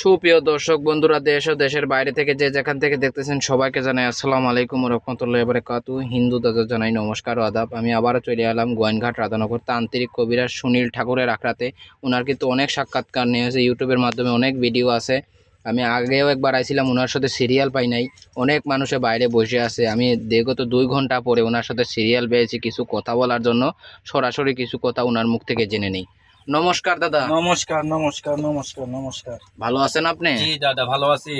সুপ্রিয় দর্শক বন্ধুরা, দেশ ও দেশের বাইরে থেকে যে যেখান থেকে দেখতেছেন সবাইকে জানাই আসসালামু আলাইকুম রহমতুল্লাহ বারাকাতু হিন্দু দাদা জানাই নমস্কার আদাব। আমি আবারও চলে এলাম গোয়েনঘাট রাধানগর তান্ত্রিক কবিরাজ সুনীল ঠাকুরের আখড়াতে। ওনার কিন্তু অনেক সাক্ষাৎকার নিয়েছে ইউটিউবের মাধ্যমে অনেক ভিডিও আছে। আমি আগেও একবার আইছিলাম ওনার সাথে সিরিয়াল পাই নাই। অনেক মানুষে বাইরে বসে আছে। আমি বিগত দুই ঘণ্টা পরে ওনার সাথে সিরিয়াল পেয়েছি কিছু কথা বলার জন্য। সরাসরি কিছু কথা ওনার মুখ থেকে জেনে নেই। নমস্কার দাদা। নমস্কার নমস্কার নমস্কার নমস্কার। ভালো আছেন আপনি? জি দাদা ভালো আছি।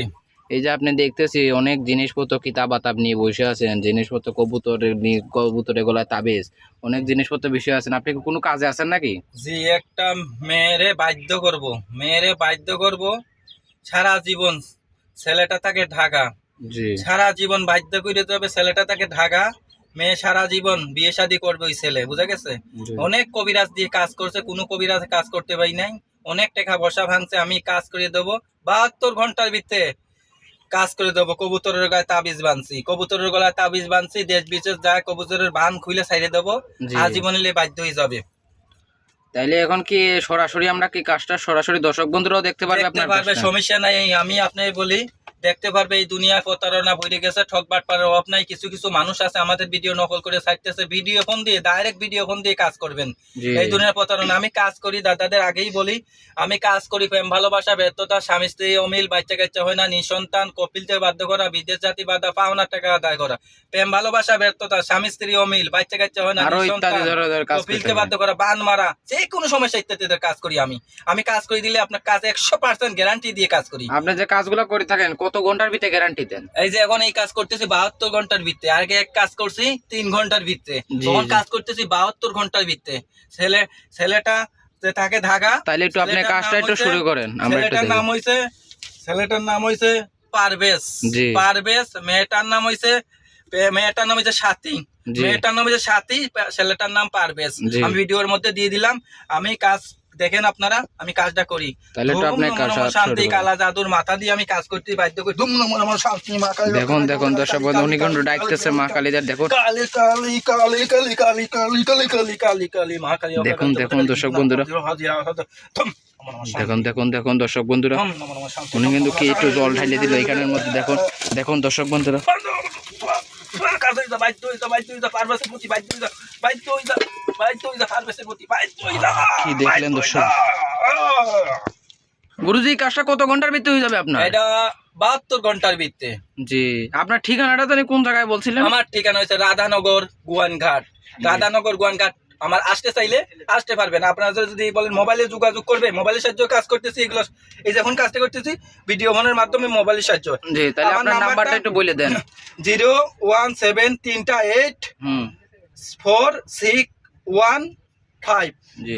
এই যে আপনি দেখতেছি অনেক জিনিসপত্র কিতাব আতাব নিয়ে বসে আছেন। জিনিসপত্র কবুতর নিয়ে কবুতরের গলায় তাবিজ। অনেক জিনিসপত্র বিষয় আছেন। আপনি কি কোনো কাজে আছেন নাকি? জি একটা মেয়েরে বাধ্য করব। মেয়েরে বাধ্য করব সারা জীবন ছেলেটা তাকে ঢাকা। জি। সারা জীবন বাধ্য করে দিতে হবে ছেলেটা তাকে ঢাকা। মেয়ে সারা জীবন বিয়ে শাদী করবে ওই ছেলে বুঝা গেছে? অনেক কবিরাজ দিয়ে কাজ করছে কোনো কবিরাজ কাজ করতে পারি নাই। অনেক টাকা বসা ভাঙছে আমি কাজ করে দেবো। বাহাত্তর ঘণ্টার ভিতরে কাজ করে দেবো কবুতরের গায়ে তাবিজ বানছি কবুতরের গলায় তাবিজ বানছি দেশ বিদেশ যায় কবুতরের বান খুলে ছাইড়ে দেবো। আজীবন বাধ্য হয়ে যাবে। তাইলে এখন কি সরাসরি আমরা কি কাজটা সরাসরি দর্শক বন্ধুরাও দেখতে পারবে আপনার পারবে সমস্যা নাই আমি আপনাকে বলি দেখতে পারবে এই দুনিয়া প্রতারণা ভরে গেছে ঠকবাট পারার অভাব নাই কিছু কিছু মানুষ আছে আমাদের ভিডিও নকল করে ছাড়তেছে ভিডিও ফোন দিয়ে ডাইরেক্ট ভিডিও ফোন দিয়ে কাজ করবেন। এই দুনিয়ার প্রতারণা আমি কাজ করি দাদাদের আগেই বলি আমি কাজ করি প্রেম ভালোবাসা ব্যর্থতা স্বামী স্ত্রী অমিল বাচ্চা কাচ্চা হয় না নিঃসন্তান কপিলতে বাধ্য করা বিদেশ জাতি বাধা পাওনা টাকা আদায় করা। প্রেম ভালোবাসা ব্যর্থতা স্বামী স্ত্রী অমিল বাচ্চা কাচ্চা হয় না কপিলকে বাধ্য করা বান মারা যে কোনো সমস্যা ইত্যাদিদের কাজ করি আমি। আমি কাজ করে দিলে আপনার কাজ একশো পার্সেন্ট গ্যারান্টি দিয়ে কাজ করি। আপনি যে কাজগুলো করে থাকেন কত ঘণ্টার ভিতরে গ্যারান্টি দেন। এই যে এখন এই কাজ করতেছি বাহাত্তর ঘণ্টার ভিত্তে আগে এক কাজ করছি তিন ঘণ্টার ভিত্তে জি, তখন কাজ করতেছি বাহাত্তর ঘণ্টার ভিত্তে ছেলে ছেলেটা যে থাকে ঢাকা তাইলে একটু আপনি কাজটা নাম একটু শুরু করেন আমরা ছেলেটার নাম হইছে ছেলেটার নাম হইছে পারভেজ। পারভেজ মেয়েটার নাম হইছে মেয়েটার নাম হইছে সাথী। জি। মেয়েটার নাম হইছে সাথী ছেলেটার নাম পারভেজ। আমি ভিডিওর মধ্যে দিয়ে দিলাম। আমি কাজ দেখেন আপনারা আমি কাজটা করি শান্তি কালা জাদুর মাথা দিয়ে আমি কাজ করতে বাধ্য করি ধুম নমঃ নমঃ শান্তি মা কালী দেখুন দেখুন দর্শক বন্ধু উনি কিন্তু ডাকতেছে মা কালীদের দেখুন কালী কালী কালী কালী কালী কালী কালী কালী কালী কালী মা কালী দেখুন, দেখুন, দর্শক বন্ধুরা। দেখুন দেখুন দেখুন দর্শক বন্ধুরা উনি কিন্তু কি একটু জল ঢালিয়ে দিল এখানের মধ্যে দেখুন দেখুন দর্শক বন্ধুরা কি দেখলেন দর্শক? গুরুজি কাজটা কত ঘণ্টার ভিতরে হয়ে যাবে আপনার? এটা বাহাত্তর ঘণ্টার ভিত্তে জি। আপনার ঠিকানাটা জানি কোন জায়গায় বলছিলেন? আমার ঠিকানা হচ্ছে রাধানগর গুয়ানঘাট। রাধানগর গুয়ানঘাট আমার আসতে চাইলে আসতে পারবেন। আপনারা যদি বলেন মোবাইলে যোগাযোগ করবে মোবাইলের সাহায্য কাজ করতেছি এগুলো এই যে এখন কাজটা করতেছি ভিডিও ফোনের মাধ্যমে মোবাইলের সাহায্য। জি তাহলে আপনার নাম্বারটা নাম্বারটা- একটু বলে দেন। জিরো ওয়ান সেভেন তিনটা এইট হুম। ফোর সিক্স ওয়ান ফাইভ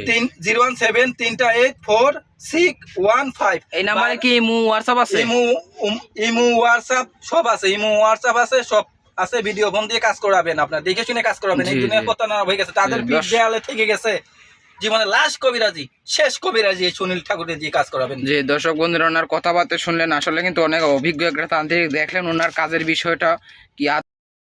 তিন জিরো ওয়ান সেভেন তিনটা eight four six one five এই নাম্বারে কি ইমু হোয়াটসঅ্যাপ আছে? ইমু ইমু হোয়াটসঅ্যাপ সব আছে ইমু হোয়াটসঅ্যাপ আছে সব আছে ভিডিও ফোন দিয়ে কাজ করাবেন আপনার দেখে শুনে কাজ করাবেন এই প্রতারণা হয়ে গেছে। তাদের পিঠ দেয়ালে থেকে গেছে। জীবনে লাস্ট কবিরাজি শেষ কবিরাজি সুনীল ঠাকুরের দিয়ে কাজ করাবেন। যে দর্শক বন্ধুরা ওনার কথাবার্তা শুনলেন আসলে কিন্তু অনেক অভিজ্ঞ একটা তান্ত্রিক দেখলেন ওনার কাজের বিষয়টা কি